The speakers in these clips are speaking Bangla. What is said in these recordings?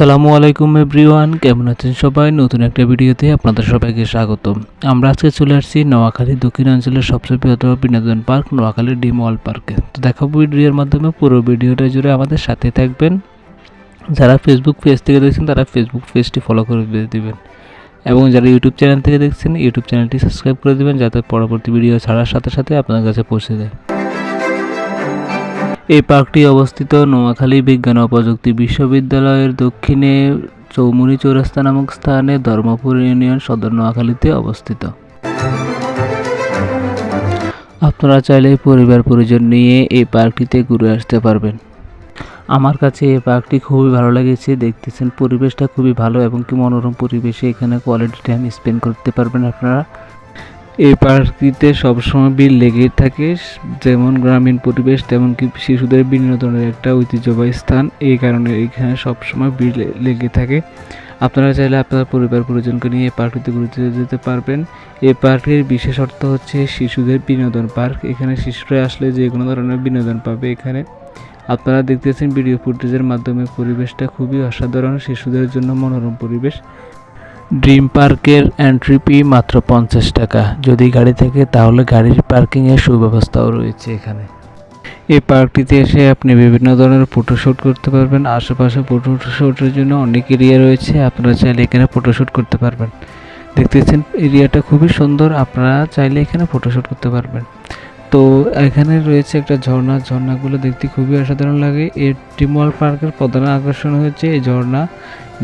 আসসালামু আলাইকুম এভরিওয়ান, কেমন আছেন সবাই? নতুন একটা ভিডিওতে আপনাদের সবাইকে স্বাগত আমরা আজকে চলে আসছি নোয়াখালী দক্ষিণাঞ্চলের সবচেয়ে বৃহত্তম বিনোদন পার্ক, নোয়াখালী ডিম ওয়াল পার্কে তো দেখাবো ভিডিওর মাধ্যমে পুরো ভিডিওটা জুড়ে আমাদের সাথে থাকবেন। যারা ফেসবুক পেজ থেকে দেখছেন, তারা ফেসবুক পেজটি ফলো করে দিবেন। এবং যারা ইউটিউব চ্যানেল থেকে দেখছেন ইউটিউব চ্যানেলটি সাবস্ক্রাইব করে দেবেন, যাতে পরবর্তী ভিডিও ছাড়ার সাথে সাথে আপনার কাছে পৌঁছে যায়। এই পার্কটি অবস্থিত নোয়াখালী বিজ্ঞান ও প্রযুক্তি বিশ্ববিদ্যালয়ের দক্ষিণে চৌমুনি চৌরাস্তা নামক স্থানে ধর্মপুর ইউনিয়ন সদর নোয়াখালীতে অবস্থিত। আপনারা চাইলে পরিবার পরিজন নিয়ে এই পার্কটিতে ঘুরে আসতে পারবেন। আমার কাছে এই পার্কটি খুবই ভালো লেগেছে, দেখতেছেন পরিবেশটা খুবই ভালো এবং কি মনোরম পরিবেশে এখানে কোয়ালিটি টাইম স্পেন্ড করতে পারবেন আপনারা। এই পার্কটিতে সবসময় বিল লেগেই থাকে। যেমন গ্রামীণ পরিবেশ, তেমন কি শিশুদের বিনোদনের একটা ঐতিহ্যবাহী স্থান। এই কারণে এখানে সবসময় বিল লেগে থাকে। আপনারা চাইলে আপনার পরিবার, পরিজনকে নিয়ে এই পার্কটিতে ঘুরতে যেতে পারবেন। এই পার্কের বিশেষ অর্থ হচ্ছে শিশুদের বিনোদন পার্ক। এখানে শিশুরা আসলে যে কোনো ধরনের বিনোদন পাবে এখানে। আপনারা দেখতেছেন ভিডিও ফুটেজের মাধ্যমে পরিবেশটা খুবই অসাধারণ, শিশুদের জন্য মনোরম পরিবেশ। ড্রিম পার্কের এন্ট্রি ফি মাত্র পঞ্চাশ টাকা। যদি গাড়ি থাকে, তাহলে গাড়ির পার্কিংয়ের সুব্যবস্থাও রয়েছে এখানে। এই পার্কটিতে এসে আপনি বিভিন্ন ধরনের ফটোশ্যুট করতে পারবেন। আশেপাশে ফটোশ্যুটের জন্য অনেক এরিয়া রয়েছে, আপনারা চাইলে এখানে ফটোশ্যুট করতে পারবেন। দেখতেছেন এরিয়াটা খুবই সুন্দর, আপনারা চাইলে এখানে ফটোশ্যুট করতে পারবেন। তো এখানে রয়েছে একটা ঝর্ণা। ঝর্ণাগুলো দেখতে খুবই অসাধারণ লাগে। এই টিমওয়াল পার্কের প্রধান আকর্ষণ হচ্ছে এই ঝর্ণা।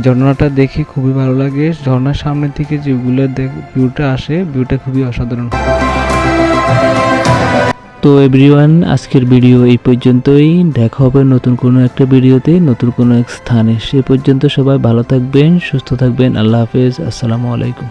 ঝর্ণাটা দেখে খুবই ভালো লাগে। ঝর্ণার সামনে থেকে যেগুলো ভিউটা আসে ভিউটা খুবই অসাধারণ। তো এভরিওয়ান আজকের ভিডিও এই পর্যন্তই। দেখা হবে নতুন কোনো একটা ভিডিওতে নতুন কোনো এক স্থানে। সে পর্যন্ত সবাই ভালো থাকবেন, সুস্থ থাকবেন। আল্লাহ হাফেজ। আসসালামু আলাইকুম।